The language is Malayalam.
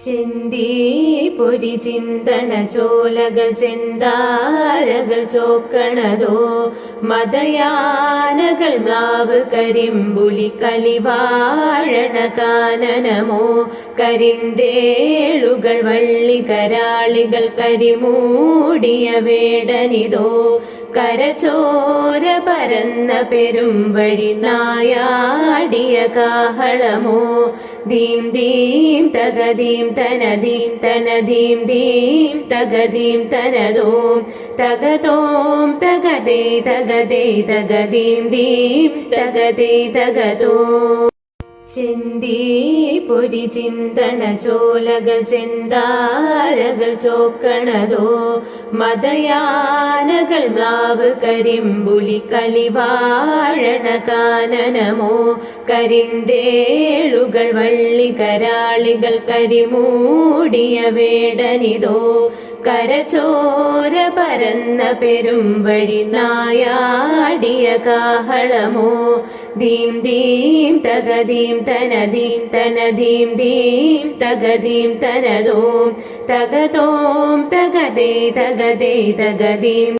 പൊരി ചിന്തന ചോലകൾ ചെന്താരകൾ ചോക്കണതോ മതയാനകൾ മ്ലാവ് കരിമ്പുലി കലിവാഴണ കാനനമോ കരിന്തേളുകൾ വള്ളി കരാളികൾ കരിമൂടിയ വേടനിതോ കരചോര പരന്ന പെരും വഴി നായാടിയ കാഹളമോ ദീം ദീം തകദീം തനദീം തനദീം ദീം തകദീം തനദോം തകതോം തകദേ തകദേ തകദീം ദീം തകദേ തകതോ ചെന്തി പൊരി ചിന്തന ചോലകൾ ചെന്താരകൾ ചോക്കണതോ മതയാനകൾ മ്ലാവ് കരിമ്പുലി കലിവാഴണ കാനനമോ കരിന്തേളുകൾ വള്ളി കരാളികൾ കരിമൂടിയ വേടനിതോ? കരചോര പരന്ന പെരുംവഴി നായാടിയ കാഹളമോ? ദീം ദീം തകദീം തനദീം തനദീം ദീം തകദീം തനതോം തകതോം തകതേ തകതേ തകദീം